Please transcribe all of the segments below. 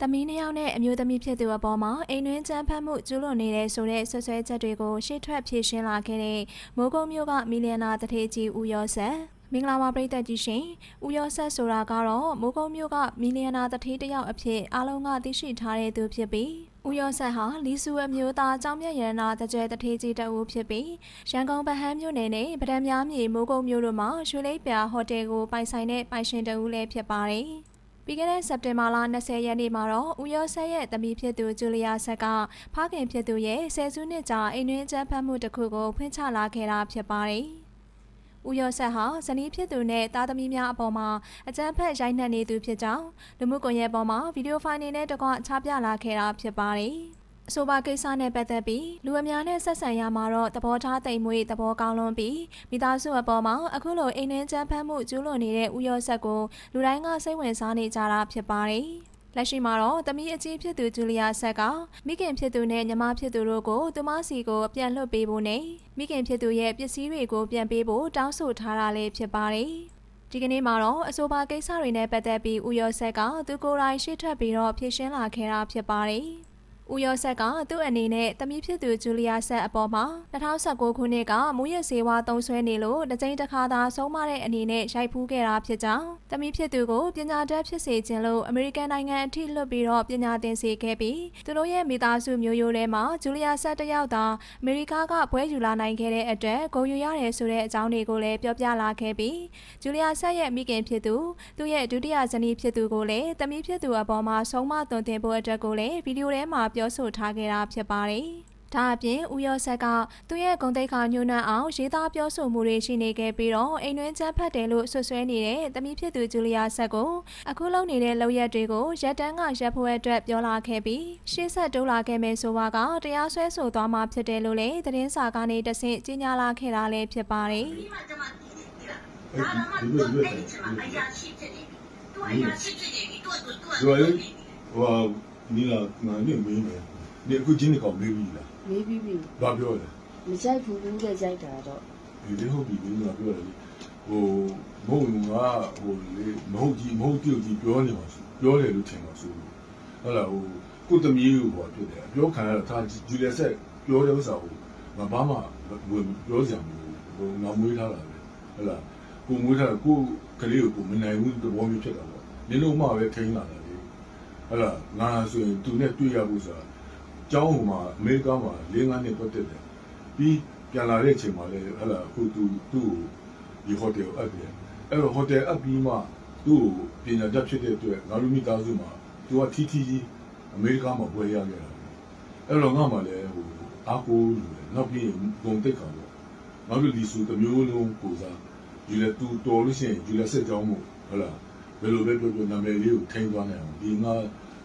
သမီးနှစ်ယောက်နဲ့အမျိုးသမီးဖြစ်သူအပေါ်မှာအိမ်တွင်းကြမ်းဖက်မှုကျူးလွန်နေတဲ့ဆိုတဲ့ဆွဆွဲချက်တွေကိုရှေ့ထွက်ဖြေရှင်းလာခဲ့တဲ့မိုးကုတ်မြို့ကမီလီယံနာတထေးကြီးဦးရောဆက်မင်္ဂလာပါပရိသတ်ကြီးရှင်ဦးရောဆက်ဆိုတာကတော့မိုးကုတ်မြို့ကမီလီယံနာတထေးတစ်ယောက်အဖြစ်အားလုံးကသိရှိထားတဲ့သူဖြစ်ပြီးဦးရောဆက်ဟာလီဆူအမျိုးသားကျောင်းမြတ်ရတနာတကြဲတထေးကြီးတအူးဖြစ်ပြီးရန်ကုန်ဗဟန်းမြို့နယ်နဲ့ဗဒံများမြေမိုးကုတ်မြို့တို့မှာရွှေလိပ်ပြာဟိုတယ်ကိုပိုင်ဆိုင်တဲ့ပိုင်ရှင်တအူးလည်းဖြစ်ပါတယ် ပြီးခဲ့တဲ့စက်တင်ဘာလ20ရက်နေ့မှာတော့ဦးရောဆက်ရဲ့သမီးဖြစ်သူဂျူလီယာဆက်ကဖခင်ဖြစ်သူရဲ့ဆယ်စုနှစ်ကြာအိမ်တွင်းအကြမ်းဖက်မှုတစ်ခုကိုဖွင့်ချလာခဲ့တာဖြစ်ပါတယ်။ဦးရောဆက်ဟာဇနီးဖြစ်သူနဲ့သားသမီးများအပေါ်မှာအကြမ်းဖက်ရိုက်နှက်နေသူဖြစ်ကြောင်းလူမှုကွန်ရက်ပေါ်မှာဗီဒီယိုဖိုင်တွေနဲ့တကွချပြလာခဲ့တာဖြစ်ပါတယ်။ အဆိုပါကိစ္စနဲ့ပတ်သက်ပြီးလူအများနဲ့ဆက်ဆံရမှာတော့သဘောထားတိမ်မွေးသဘောကောင်းလွန်းပြီးမိသားစုအပေါ်မှာအခုလိုအိမ်နှင်းချမ်းဖမ်းမှုကျူးလွန်နေတဲ့ဥရောဆက်ကိုလူတိုင်းကစိတ်ဝင်စားနေကြတာဖြစ်ပါတယ်။လက်ရှိမှာတော့တမီးအကြီးဖြစ်သူဂျူလီယာဆက်ကမိခင်ဖြစ်သူနဲ့ညီမဖြစ်သူတို့ကိုသူမစီကိုပြန်လွှတ်ပေးဖို့နဲ့မိခင်ဖြစ်သူရဲ့ပစ္စည်းတွေကိုပြန်ပေးဖို့တောင်းဆိုထားတာလည်းဖြစ်ပါတယ်။ဒီကနေ့မှာတော့အဆိုပါကိစ္စတွေနဲ့ပတ်သက်ပြီးဦးရောဆက်ကသူကိုယ်တိုင်ရှေ့ထွက်ပြီးတော့ဖြေရှင်းလာခဲ့တာဖြစ်ပါတယ်။ ဦးရောဆက်ကသူ့အနေနဲ့တမီးဖြစ်သူဂျူလီယာဆက်အပေါ်မှာ2019ခုနှစ်ကမူရစေဝါတုံးဆွဲနေလို့တစ်ကြိမ်တစ်ခါသာဆုံးမတဲ့အနေနဲ့ရိုက်ဖူးခဲ့တာဖြစ်ကြောင်းတမီးဖြစ်သူကိုပညာတတ်ဖြစ်စေခြင်းလို့အမေရိကန်နိုင်ငံအထိလွှတ်ပြီးတော့ပညာသင်စေခဲ့ပြီးသူတို့ရဲ့မိသားစုမျိုးရိုးထဲမှာဂျူလီယာဆက်တစ်ယောက်သာအမေရိကကဘွဲယူလာနိုင်ခဲ့တဲ့အတွက်ဂုဏ်ယူရတယ်ဆိုတဲ့အကြောင်းတွေကိုလည်းပြောပြလာခဲ့ပြီးဂျူလီယာဆက်ရဲ့မိခင်ဖြစ်သူသူ့ရဲ့ဒုတိယဇနီးဖြစ်သူကိုလည်းတမီးဖြစ်သူအပေါ်မှာဆုံးမသွန်သင်ဖို့အတွက်ကိုလည်းဗီဒီယိုထဲမှာပြောဆိုထားခဲ့တာဖြစ်ပါတယ်။ဒါအပြင်ဦးရောဆက်ကသူ့ရဲ့ဂုံတိတ်ခါညှို့နှံ့အောင်ရေးသားပြောဆိုမှုတွေရှိနေခဲ့ပြီးတော့အိမ်တွင်းချမ်းဖတ်တယ်လို့ဆွဆွဲနေတဲ့တမီးဖြစ်သူဂျူလီယာဆက်ကိုအခုလုပ်နေတဲ့လုပ်ရက်တွေကိုရက်တန်းကရက်ဖို့အတွက်ပြောလာခဲ့ပြီးရှေ့ဆက်တိုးလာခဲ့မယ်ဆိုပါကတရားစွဲဆိုသွားမှာဖြစ်တယ်လို့လည်းသတင်းစာကနေတဆင့်ကြေညာလာခဲ့တာလည်းဖြစ်ပါတယ်။ဒီမှာကျမတည်တယ်ဒါတော့မှသူအဲ့ဒီချိန်မှာအရာရှိဖြစ်နေပြီသူအရာရှိဖြစ်နေပြီသူသူသူဟိုဟို နီလာငါနေမင်းမယ်ဒီအခုချင်းကောင်မေးပြီလားမေးပြီးပြီဘာပြောလဲမကြိုက်ဘူးဘူးတဲ့ကြိုက်တာတော့ဒီလေးဟုတ်ပြီဒီငါပြောတယ်ဟိုမဟုတ်ငါဟိုလေမဟုတ်ကြီးမဟုတ်ကြီးကြီးပြောနေပါဆိုပြောတယ်လို့ထင်ပါဆိုဟုတ်လားဟိုကုသမီးကိုဟောဖြစ်တယ်ပြောခံရတာဂျူလီဆက်ပြောတဲ့ဥစ္စာကိုငါဘာမှပြောစရာမလိုဟိုငါမွေးထားတာပဲဟုတ်လားကိုမွေးထားကိုကလေးကိုမနိုင်ဘူးသဘောမျိုးဖြစ်တာပေါ့နင်တို့မှပဲထိန်းလာတ ယ်လေဟုတ်လားငါဆိုရင်သူနဲ့တွေ့ရဖို့ဆိုတာကျောင်းဟိုမှာအမေရိကန်မှာ၄၅နှစ်ပတ်တက်တယ်ပြီးပြန်လာတဲ့အချိန်မှာလည်းဟလာအခုသူသူ့ကိုဒီဟိုတယ်အပ်တယ်အဲ့တော့ဟိုတယ်အပ်ပြီးမှသူ့ကိုပညာတတ်ဖြစ်တဲ့အတွက်ငါတို့မိသားစုမှာသူကထီထီကြီးအမေရိကန်မှာပွဲရခဲ့တာအဲ့တော့ငါမှလည်းဟိုအားကိုးလို့နောက်ပြီးဂုံတိတ်ခါတော့ငါတို့ဒီစုတစ်မျိုးလုံးကိုစားယူလက်သူတော်လို့ရှိရင်ယူလက်ဆက်ကြောင်းမို့ဟလာ ဘယ်လိုပဲပြောပြောနာမည်လေးကိုထိန်းသွားနိုင်အောင်ဒီငါ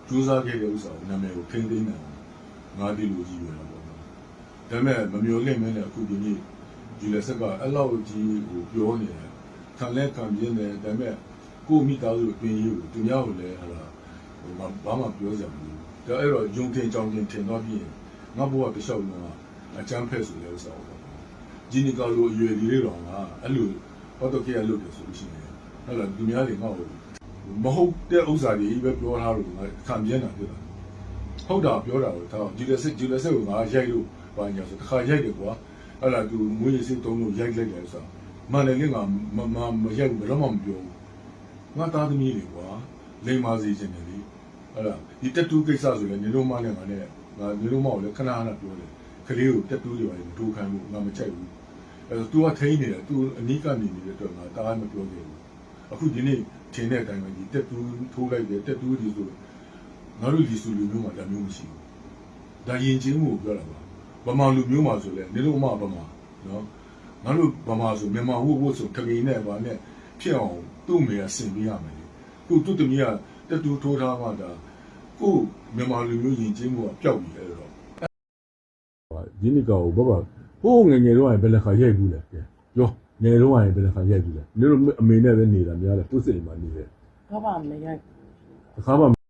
စူးစမ်းခဲ့တဲ့ဥစ္စာကိုနာမည်ကိုထိန်းသိမ်းနိုင်အောင်ငါဒီလိုကြီးပဲတော့ပေါ့နော်။ဒါပေမဲ့မမျိုးလင့်မင်းနဲ့အခုဒီနေ့ဒီလက်ဆက်ကအဲ့လောက်ကြီးဟိုပြောနေတယ်။ခံလဲခံပြင်းတယ်ဒါပေမဲ့ကိုမိသားစုအတွင်းရေးကိုသူများကိုလည်းဟလာဟိုဘာမှပြောစရာမလိုဘူး။ဒါအဲ့တော့ယုံတင်ကြောင်တင်ထင်တော့ပြီးရင်ငါဘဝတစ်လျှောက်လုံးကအချမ်းဖက်ဆိုတဲ့ဥစ္စာပေါ့။ဂျီနီကာလိုအရွယ်လေးတော်ကအဲ့လိုဟောတော့ကြရလို့တယ်ဆိုလို့ရှိရင် ဟဲ့လားသူများတွေငါ့ကိုမဟုတ်တဲ့ဥစ္စာတွေပဲပြောထားလို့ငါခံပြင်းတာဖြစ်တာဟုတ်တာပြောတာကိုဒါဂျူလီဆက်ဂျူလီဆက်ကိုငါရိုက်လို့ဘာညာဆိုတစ်ခါရိုက်တယ်ကွာအဲ့လာသူမွေးရစစ်တုံးလို့ရိုက်လိုက်တယ်ဆိုတာမှန်တယ်လေငါမမမရိုက်ဘူးဘယ်တော့မှမပြောဘူးငါသားသမီးတွေကွာလိမ္မာစီခြင်းတယ်လေအဲ့လာဒီတက်တူးကိစ္စဆိုလည်းနေလို့မနဲ့ငါနဲ့ငါနေလို့မကိုလည်းခဏခဏပြောတယ်ကလေးကိုတက်တူးတွေပါမတိုးခိုင်းဘူးငါမချိုက်ဘူးအဲ့တော့ तू ကထိန်းနေတယ် तू အနီးကနေနေတဲ့အတွက်ငါတားမပြောခဲ့ဘူး အခုဒီနေ့ထင်းတဲ့အတိုင်းပဲဒီတက်တူးထိုးလိုက်တယ်တက်တူးဒီဆိုငါတို့ဒီစုလူမျိုးမှာဒါမျိုးမရှိဘူး။ဒါယဉ်ကျေးမှုကိုပြောတာပါ။ဗမာလူမျိုးမှာဆိုလဲနေလို့မဗမာနော်။ငါတို့ဗမာဆိုမြန်မာဝုတ်ဝုတ်ဆိုခမင်းနဲ့ဗာနဲ့ဖြစ်အောင်သူ့မေကဆင်ပေးရမယ်လေ။ခုသူ့တမီးကတက်တူထိုးထားမှဒါကိုမြန်မာလူမျိုးယဉ်ကျေးမှုကပျောက်ပြီလေတော့။ဒီနေ့ကောဘဘဟိုးငငယ်တော့ဘယ်လက်ခါရိုက်ဘူးလဲ။ရော ငယ်တော့ဘယ်လက်ခါရိုက်ဘူးလဲ။နေတို့အမေနဲ့ပဲနေတာများတယ်သူ့စိတ်မှာနေတယ်ဘာမှမရိုက်။အခါမှ